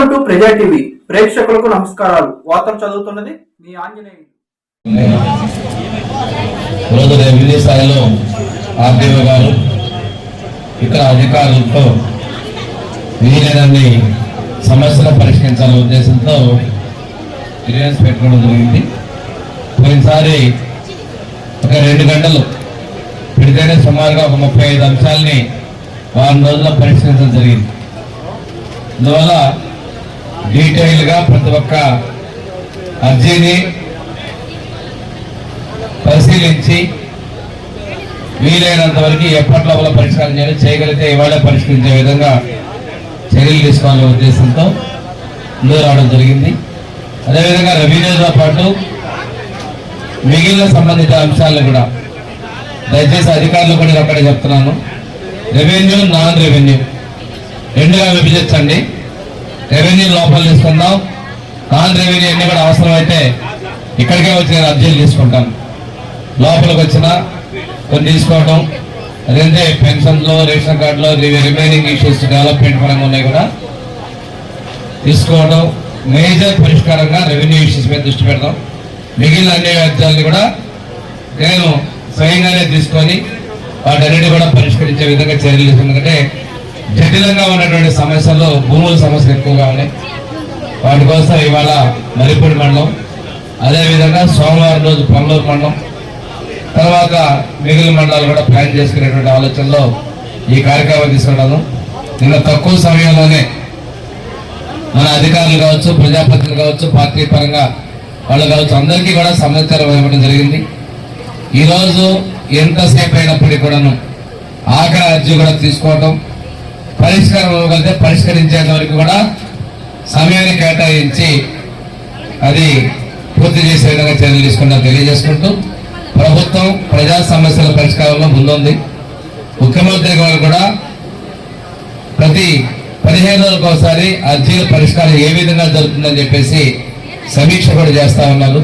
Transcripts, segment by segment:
Welcome to ప్రజా TV. ప్రేక్షకులకు నమస్కారాలు. వార్తలు చదువుతున్నది మీ ఆంజనేయులు. ఈరోజు రెవెన్యూ స్థాయిలో ఆర్డీఓ గారు ఇతర అధికారులతో వీలైనన్ని సమస్యలు పరిష్కరించాలనే ఉద్దేశంతో క్లియరెన్స్ పెట్టుకోవడం జరిగింది. పోయినసారి ఒక రెండు గంటలు పెడితేనే సుమారుగా ఒక ముప్పై ఐదు అంశాలని వారం రోజుల్లో పరిష్కరించడం జరిగింది. అందువల్ల డీటెయిల్గా ప్రతి ఒక్క అర్జీని పరిశీలించి వీలైనంత వరకు ఎప్పటి లోపల పరిష్కారం చేయాలి చేయగలిగితే ఇవాళ పరిష్కరించే విధంగా చర్యలు తీసుకోవాలనే ఉద్దేశంతో ముందు రావడం జరిగింది. అదేవిధంగా రెవెన్యూతో పాటు మిగిలిన సంబంధిత అంశాలను కూడా దయచేసి అధికారులు కూడా నేను చెప్తున్నాను. రెవెన్యూ నాన్ రెవెన్యూ రెండుగా విభజించండి. రెవెన్యూ లోపల తీసుకుందాం. నాన్ రెవెన్యూ అన్ని కూడా అవసరమైతే ఇక్కడికే వచ్చి నేను అర్జీలు తీసుకుంటాను. లోపలికి వచ్చిన కొన్ని తీసుకోవడం అదేంటే పెన్షన్లో రేషన్ కార్డులో రిమైనింగ్ ఇష్యూస్ డెవలప్మెంట్ పరంగా ఉన్నాయి కూడా తీసుకోవడం మేజర్ పరిష్కారంగా రెవెన్యూ ఇష్యూస్ మీద దృష్టి పెడదాం. మిగిలిన అన్ని వ్యాధ్యాలని కూడా నేను స్వయంగానే తీసుకొని వాటన్నిటి కూడా పరిష్కరించే విధంగా చర్యలు ఎందుకంటే జటిలంగా ఉన్నటువంటి సమస్యల్లో భూముల సమస్యలు ఎక్కువగా ఉన్నాయి. వాటి కోసం ఇవాళ మరిపూడి మండలం అదేవిధంగా సోమవారం రోజు పొంగూరు మండలం తర్వాత మిగిలిన మండలాలు కూడా ప్లాన్ చేసుకునేటువంటి ఆలోచనలో ఈ కార్యక్రమం తీసుకున్నాను నిన్న తక్కువ సమయంలోనే మన అధికారులు కావచ్చు ప్రజాప్రతినిధులు కావచ్చు పార్టీ పరంగా వాళ్ళు కావచ్చు అందరికీ కూడా సమాచారం ఇవ్వడం జరిగింది. ఈరోజు ఎంతసేపు అయినప్పటికీ కూడాను ఆఖరి అర్జీ కూడా తీసుకోవటం పరిష్కారం అవ్వగలిగితే పరిష్కరించేంత వరకు కూడా సమయాన్ని కేటాయించి అది పూర్తి చేసే విధంగా చర్యలు తీసుకుంటా తెలియజేసుకుంటూ ప్రభుత్వం ప్రజా సమస్యల పరిష్కారంలో ముందుంది. ముఖ్యమంత్రి గారు కూడా ప్రతి పదిహేను రోజులకు ఒకసారి అర్జీల పరిష్కారం ఏ విధంగా జరుగుతుందని చెప్పేసి సమీక్ష కూడా చేస్తూ ఉన్నారు.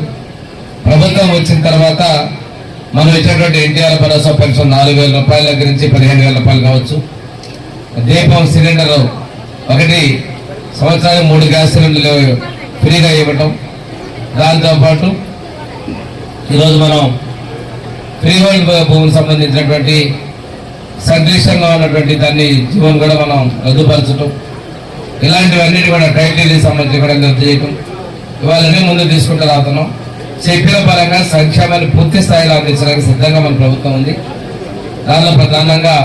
ప్రభుత్వం వచ్చిన తర్వాత మనం ఇచ్చినటువంటి ఎన్టీఆర్ భరోసా పెన్షన్ నాలుగు వేల రూపాయల దగ్గర నుంచి పదిహేను వేల రూపాయలు కావచ్చు. దీపం సిలిండర్ ఒకటి సంవత్సరానికి మూడు గ్యాస్ సిలిండర్లు ఫ్రీగా ఇవ్వటం. దాంతోపాటు ఈరోజు మనం ఫ్రీ హోల్డ్ భూమికి సంబంధించినటువంటి సంక్లిష్టంగా ఉన్నటువంటి దాన్ని జీవనం కూడా మనం రద్దుపరచటం. ఇలాంటివన్నిటి కూడా టైటిల్కి సంబంధించి కూడా రద్దు చేయటం. ఇవాళనే ముందు తీసుకుంటూ రాతున్నాం చెప్పిన పరంగా సంక్షేమాన్ని పూర్తి స్థాయిలో అందించడానికి సిద్ధంగా మన ప్రభుత్వం ఉంది. దానిలో ప్రధానంగా